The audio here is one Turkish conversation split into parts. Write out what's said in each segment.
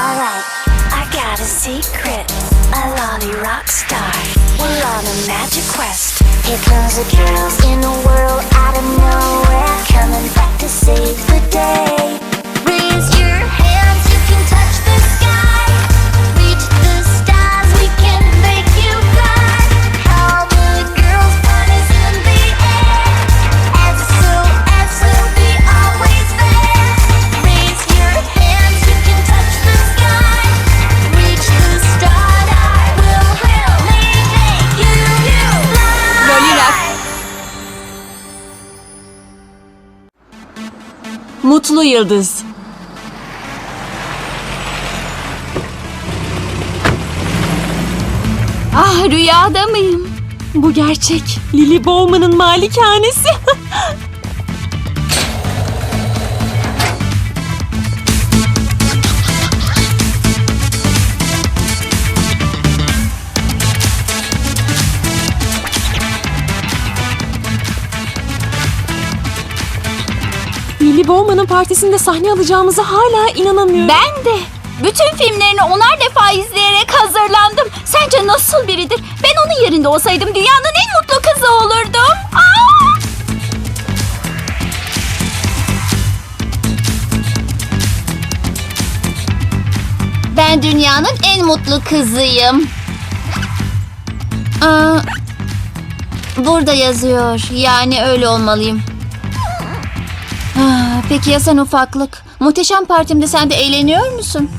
Alright, I got a secret. A lolly rock star. We're on a magic quest. Here comes the girls in a world out of nowhere. Coming back to save the day. Mutlu Yıldız. Ah rüyada mıyım? Bu gerçek. Lily Bowman'ın malikanesi. Bowman'ın partisinde sahne alacağımıza hala inanamıyorum. Ben de. Bütün filmlerini onar defa izleyerek hazırlandım. Sence nasıl biridir? Ben onun yerinde olsaydım dünyanın en mutlu kızı olurdum. Aa! Ben dünyanın en mutlu kızıyım. Aa, burada yazıyor. Yani öyle olmalıyım. Ah, Peki ya sen ufaklık? Muhteşem partimde sen de eğleniyor musun?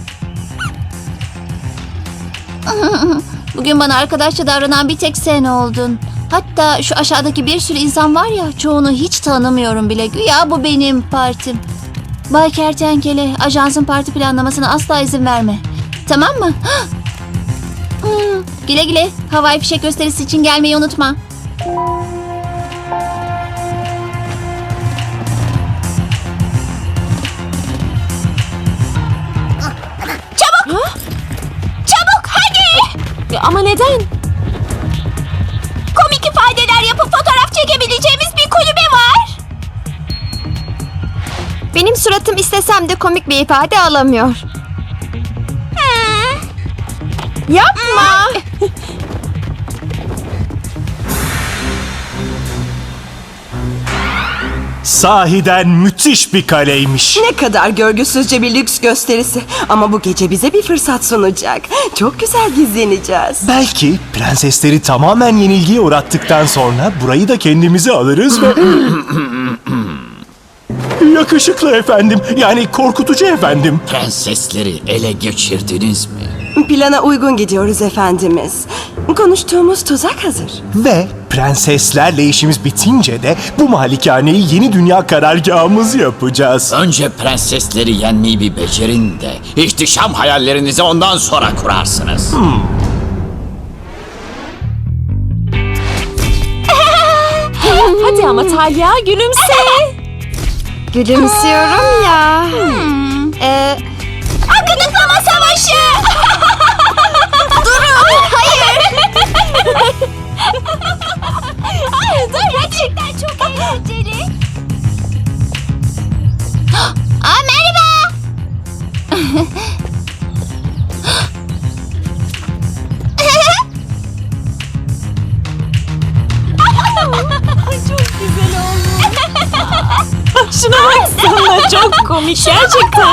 Bugün bana arkadaşça davranan bir tek sen oldun. Hatta şu aşağıdaki bir sürü insan var ya çoğunu hiç tanımıyorum bile. Güya bu benim partim. Bay Kertenkele ajansın parti planlamasına asla izin verme. Tamam mı? Hmm, güle güle. Havai fişek gösterisi için gelmeyi unutma. Ama neden? Komik ifadeler yapıp fotoğraf çekebileceğimiz bir kulübe var. Benim suratım istesem de komik bir ifade alamıyor. Yapma. Sahiden müthiş bir kaleymiş. Ne kadar görgüsüzce bir lüks gösterisi. Ama bu gece bize bir fırsat sunacak. Çok güzel gizleneceğiz. Belki prensesleri tamamen yenilgiye uğrattıktan sonra burayı da kendimize alırız ve... Yakışıklı efendim. Yani korkutucu efendim. Prensesleri ele geçirdiniz mi? Plana uygun gidiyoruz efendimiz. Konuştuğumuz tuzak hazır. Ve prenseslerle işimiz bitince de bu malikaneyi yeni dünya karargahımız yapacağız. Önce prensesleri yenmeyi bir becerin de ihtişam hayallerinizi ondan sonra kurarsınız. Hadi ama Talya gülümse. Gülümsüyorum ya. Ee, Akıdıklama savaşı. Durun. Hayır. Hayır dur. Gerçekten çok eğlenceli. Aa, merhaba. Şuna baksana çok komik gerçekten.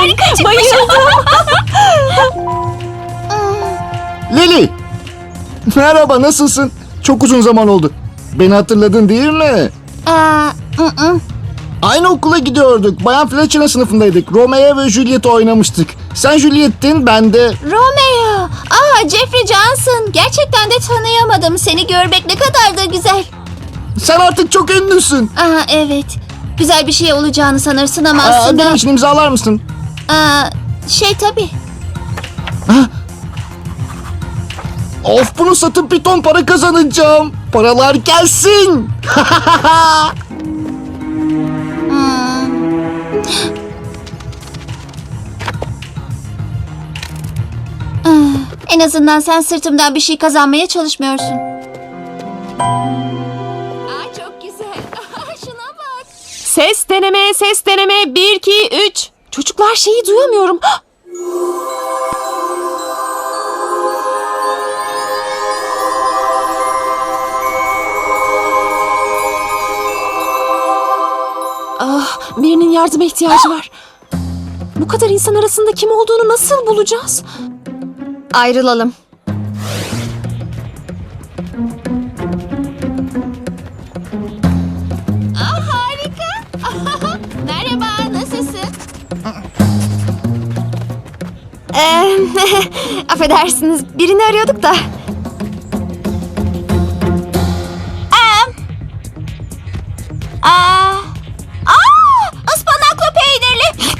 Bayıldım. Leli! Merhaba, nasılsın? Çok uzun zaman oldu. Beni hatırladın değil mi? Aa, ı -ı. Aynı okula gidiyorduk. Bayan Fletcher'ın sınıfındaydık. Romeo ve Juliet oynamıştık. Sen Juliet'tin, ben de... Romeo. Aa, Jeffrey Johnson. Gerçekten de tanıyamadım. Seni görmek ne kadar da güzel. Sen artık çok ünlüsün. Aa, evet. Güzel bir şey olacağını sanırsın ama Aa, aslında... benim için imzalar mısın? Aa, şey tabii. Of bunu satıp bir ton para kazanacağım. Paralar gelsin. En azından sen sırtımdan bir şey kazanmaya çalışmıyorsun. Ses deneme, ses deneme. Bir, iki, üç. Çocuklar şeyi duyamıyorum. ah, birinin yardıma ihtiyacı var. Bu kadar insan arasında kim olduğunu nasıl bulacağız? Ayrılalım. Ee, affedersiniz birini arıyorduk da. Aa, aa, ıspanaklı peynirli.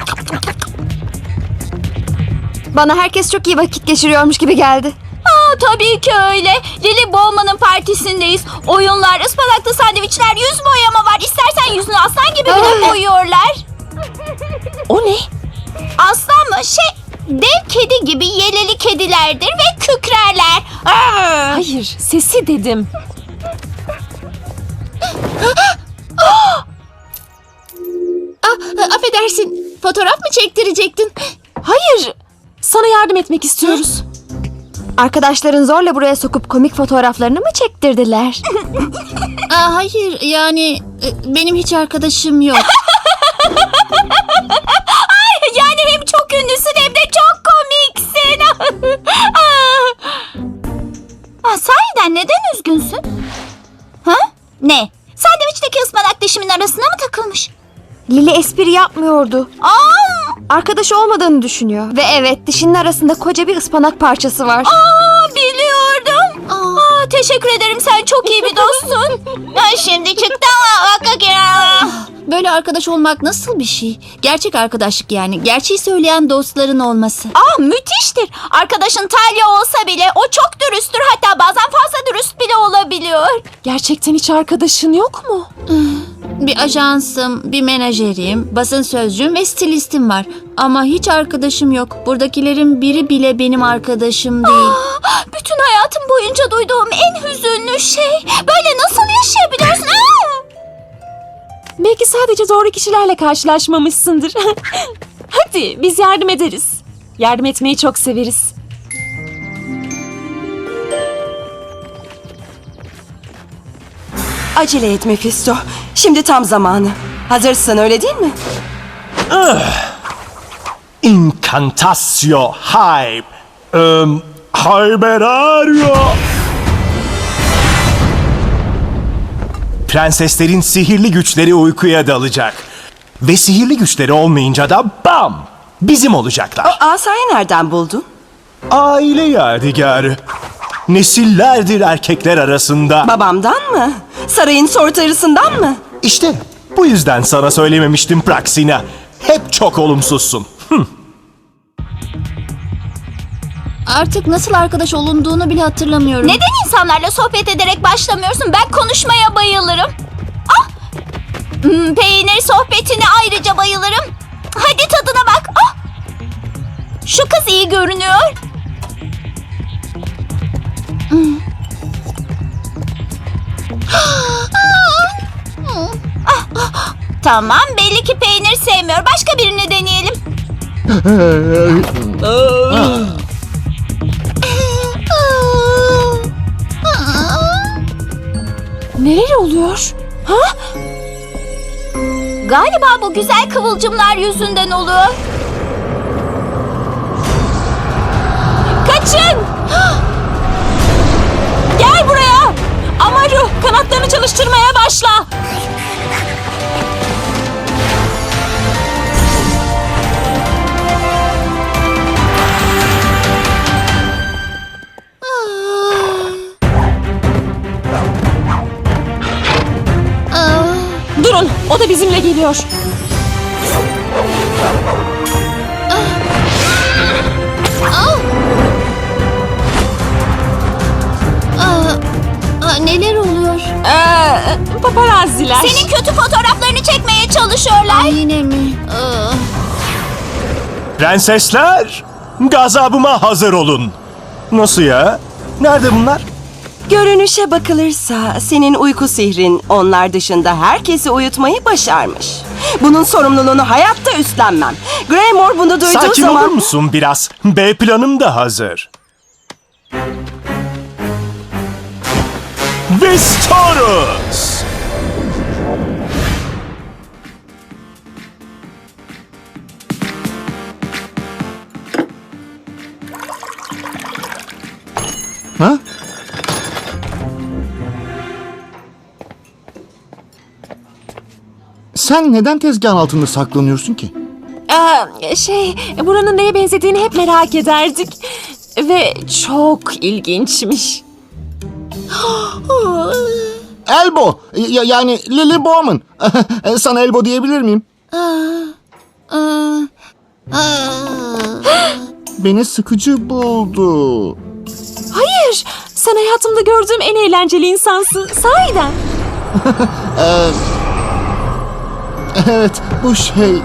Bana herkes çok iyi vakit geçiriyormuş gibi geldi. Aa, tabii ki öyle. Lily Bowman'ın partisindeyiz. Oyunlar, ıspanaklı sandviçler, yüz boyama var. İstersen yüzünü aslan gibi bile boyuyorlar. O ne? Aslan mı? Şey, dev kedi gibi yeleli kedilerdir ve kükrerler. Aa! Hayır, sesi dedim. Ah, affedersin. Fotoğraf mı çektirecektin? Hayır, sana yardım etmek istiyoruz. Arkadaşların zorla buraya sokup komik fotoğraflarını mı çektirdiler? Aa, hayır, yani e, benim hiç arkadaşım yok. Lili espri yapmıyordu. Aa, Arkadaşı olmadığını düşünüyor. Ve evet dişinin arasında koca bir ıspanak parçası var. aa biliyordum. Aa, teşekkür ederim sen çok iyi bir dostsun. Ben şimdi çıktı ama Böyle arkadaş olmak nasıl bir şey? Gerçek arkadaşlık yani. Gerçeği söyleyen dostların olması. Aa müthiştir. Arkadaşın Talya olsa bile o çok dürüsttür. Hatta bazen fazla dürüst bile olabiliyor. Gerçekten hiç arkadaşın yok mu? Bir ajansım, bir menajerim, basın sözcüğüm ve stilistim var. Ama hiç arkadaşım yok. Buradakilerin biri bile benim arkadaşım değil. bütün hayatım boyunca duyduğum en hüzünlü şey. Böyle nasıl yaşayabiliyorsun? Belki sadece doğru kişilerle karşılaşmamışsındır. Hadi biz yardım ederiz. Yardım etmeyi çok severiz. Acele et Mephisto. Şimdi tam zamanı. Hazırsın öyle değil mi? Incantatio hype. Um, Hyberario. Prenseslerin sihirli güçleri uykuya dalacak. Ve sihirli güçleri olmayınca da bam! Bizim olacaklar. Asayı nereden buldun? Aile yadigarı. Nesillerdir erkekler arasında. Babamdan mı? Sarayın sortarısından mı? İşte bu yüzden sana söylememiştim Praxina. Hep çok olumsuzsun. Artık nasıl arkadaş olunduğunu bile hatırlamıyorum. Neden insanlarla sohbet ederek başlamıyorsun? Ben konuşmaya bayılırım. Ah! Hmm, peynir sohbetine ayrıca bayılırım. Hadi tadına bak. Ah! Şu kız iyi görünüyor. Hmm. Ah, ah. Tamam belli ki peynir sevmiyor. Başka birini deneyelim. Neler oluyor? Ha? Galiba bu güzel kıvılcımlar yüzünden oluyor. Kaçın! Gel buraya! Amaru kanatlarını çalıştırmaya başla. Bizimle geliyor. Aa, neler oluyor? Ee, paparazziler. Senin kötü fotoğraflarını çekmeye çalışıyorlar. yine mi? Aa. Prensesler, gazabıma hazır olun. Nasıl ya? Nerede bunlar? Görünüşe bakılırsa senin uyku sihrin onlar dışında herkesi uyutmayı başarmış. Bunun sorumluluğunu hayatta üstlenmem. Greymore bunu duyduğu Sakin zaman... olur musun biraz? B planım da hazır. Vistorus! Ha? Sen neden tezgahın altında saklanıyorsun ki? Ee, şey, buranın neye benzediğini hep merak ederdik. Ve çok ilginçmiş. Elbo. Ya- yani Lily Bowman. Sana Elbo diyebilir miyim? Beni sıkıcı buldu. Hayır, sen hayatımda gördüğüm en eğlenceli insansın. Sahiden. Evet, bu şey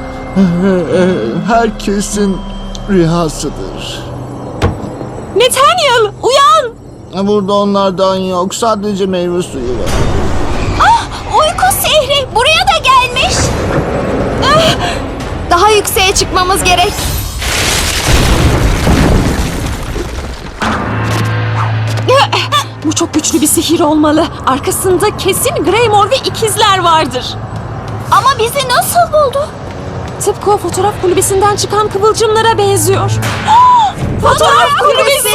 herkesin rüyasıdır. Nathaniel, uyan! Burada onlardan yok, sadece meyve suyu var. Uyku sihri buraya da gelmiş. Daha yükseğe çıkmamız gerek. Bu çok güçlü bir sihir olmalı. Arkasında kesin Greymore ve ikizler vardır. Ama bizi nasıl buldu? Tıpkı o fotoğraf kulübesinden çıkan kıvılcımlara benziyor. fotoğraf kulübesi!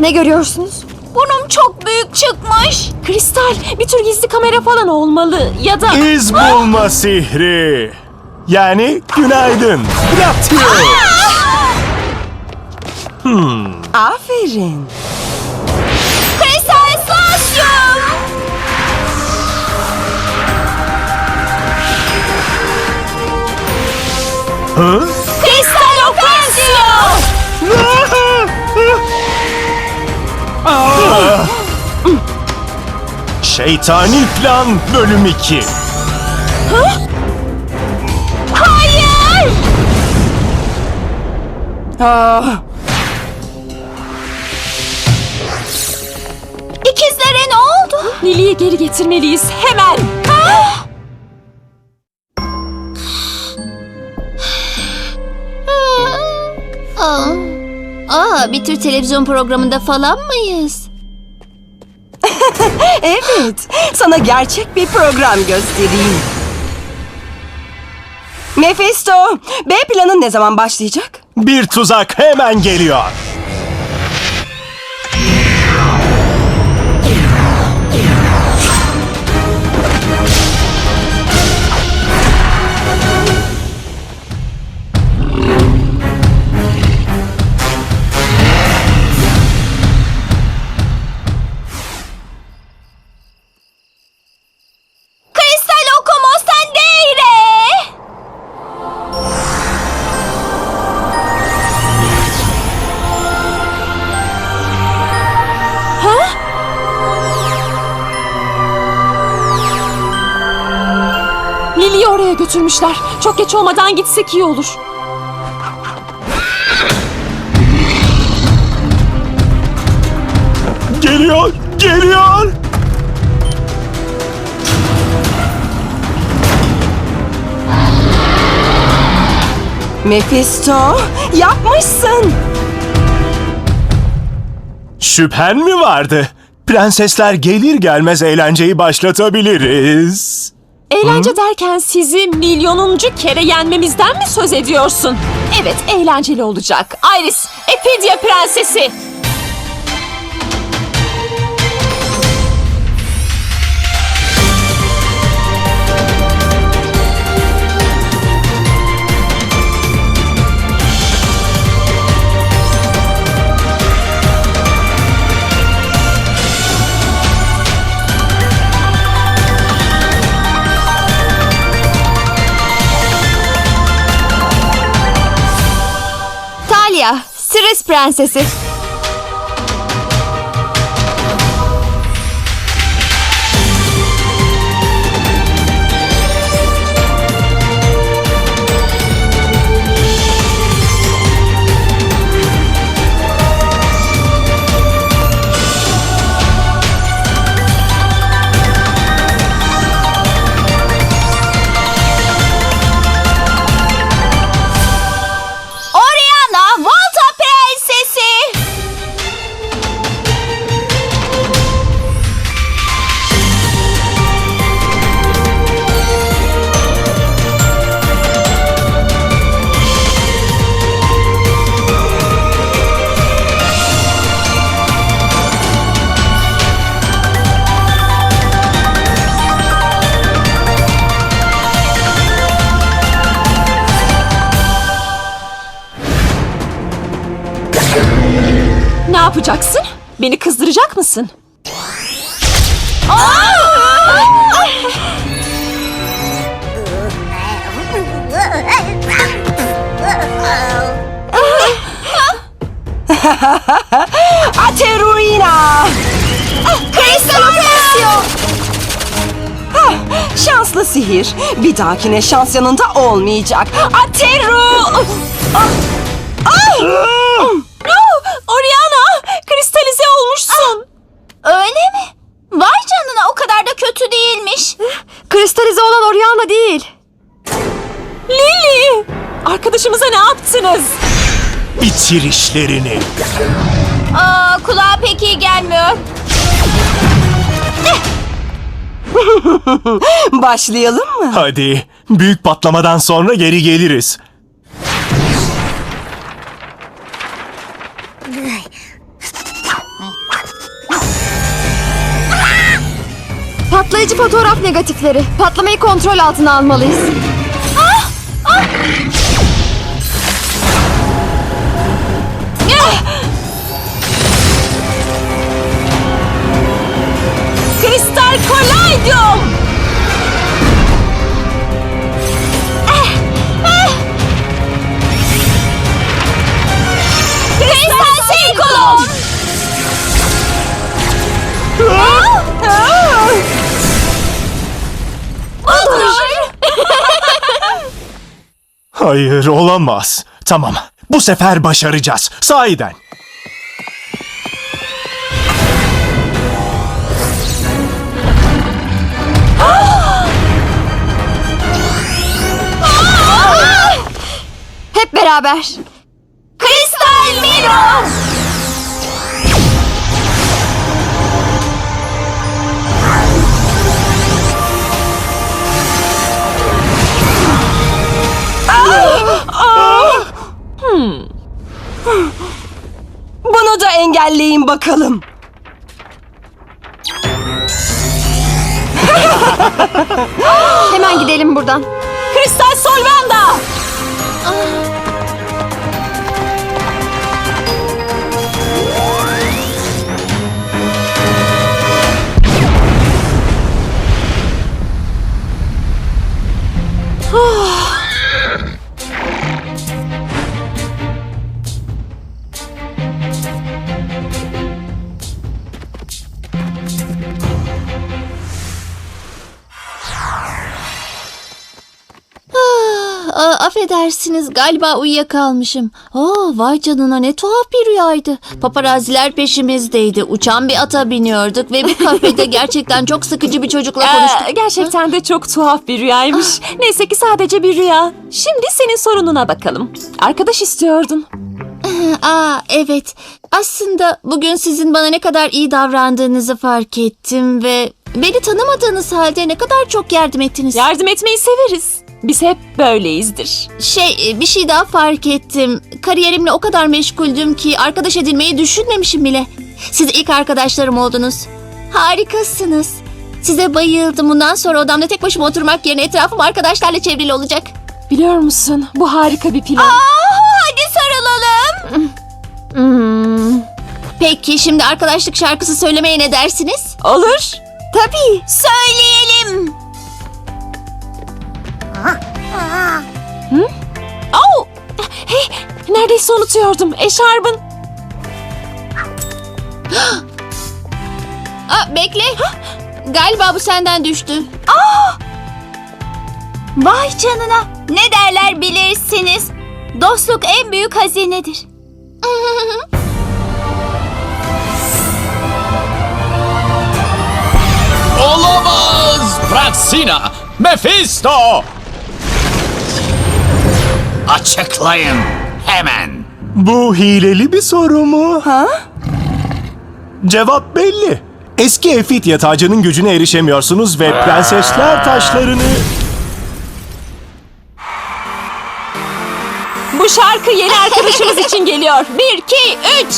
Ne görüyorsunuz? Burnum çok büyük çıkmış. Kristal, bir tür gizli kamera falan olmalı. Ya da... İz bulma sihri. Yani günaydın. Gratis. Aferin. Hı? Kristal Operasyon. Şeytani Plan Bölüm 2 Hayır. Ah, İkizlere ne oldu? Lily'yi geri getirmeliyiz hemen. Aa, Aa, bir tür televizyon programında falan mıyız? evet. Sana gerçek bir program göstereyim. Mephisto, B planın ne zaman başlayacak? Bir tuzak hemen geliyor. Götürmüşler. Çok geç olmadan gitsek iyi olur. Geliyor, geliyor. Mephisto, yapmışsın. Şüphen mi vardı? Prensesler gelir gelmez eğlenceyi başlatabiliriz. Eğlence derken sizi milyonuncu kere yenmemizden mi söz ediyorsun? Evet, eğlenceli olacak. Iris, Epidia Prensesi. Talia, Siris Prensesi. Kızdıracak mısın? Ateruina! Kristal operasyon. Şanslı sihir. Bir dahakine şans yanında olmayacak. Ateru! Oriana! Kristalize olmuşsun. Öyle mi? Vay canına o kadar da kötü değilmiş. Kristalize olan Oriana değil. Lily! Arkadaşımıza ne yaptınız? Bitir işlerini. Aa, kulağa pek iyi gelmiyor. Başlayalım mı? Hadi. Büyük patlamadan sonra geri geliriz. Patlayıcı fotoğraf negatifleri. Patlamayı kontrol altına almalıyız. Kristal Kolaydium! Kristal Senkolon. Hayır olamaz. Tamam. Bu sefer başaracağız. Sahiden. Hep beraber. Kristal Miro. Bunu da engelleyin bakalım. Hemen gidelim buradan. Kristal Solvanda! Affedersiniz galiba uyuyakalmışım. Aa, vay canına ne tuhaf bir rüyaydı. Paparaziler peşimizdeydi. Uçan bir ata biniyorduk ve bir kafede gerçekten çok sıkıcı bir çocukla konuştuk. Ee, gerçekten de çok tuhaf bir rüyaymış. Neyse ki sadece bir rüya. Şimdi senin sorununa bakalım. Arkadaş istiyordun. Aa evet. Aslında bugün sizin bana ne kadar iyi davrandığınızı fark ettim ve beni tanımadığınız halde ne kadar çok yardım ettiniz. Yardım etmeyi severiz. Biz hep böyleyizdir. Şey bir şey daha fark ettim. Kariyerimle o kadar meşguldüm ki arkadaş edinmeyi düşünmemişim bile. Siz ilk arkadaşlarım oldunuz. Harikasınız. Size bayıldım. Bundan sonra odamda tek başıma oturmak yerine etrafım arkadaşlarla çevrili olacak. Biliyor musun? Bu harika bir plan. hadi sarılalım. Hmm. Peki şimdi arkadaşlık şarkısı söylemeye ne dersiniz? Olur. Tabii. Söyleyelim. Neredeyse unutuyordum. Eşarbın. Aa, bekle. Galiba bu senden düştü. Vay canına. Ne derler bilirsiniz. Dostluk en büyük hazinedir. Olamaz! Praxina! Mephisto! Açıklayın hemen. Bu hileli bir soru mu? Ha? Cevap belli. Eski Efitya tacının gücüne erişemiyorsunuz ve prensesler taşlarını... Bu şarkı yeni arkadaşımız için geliyor. Bir, iki, üç.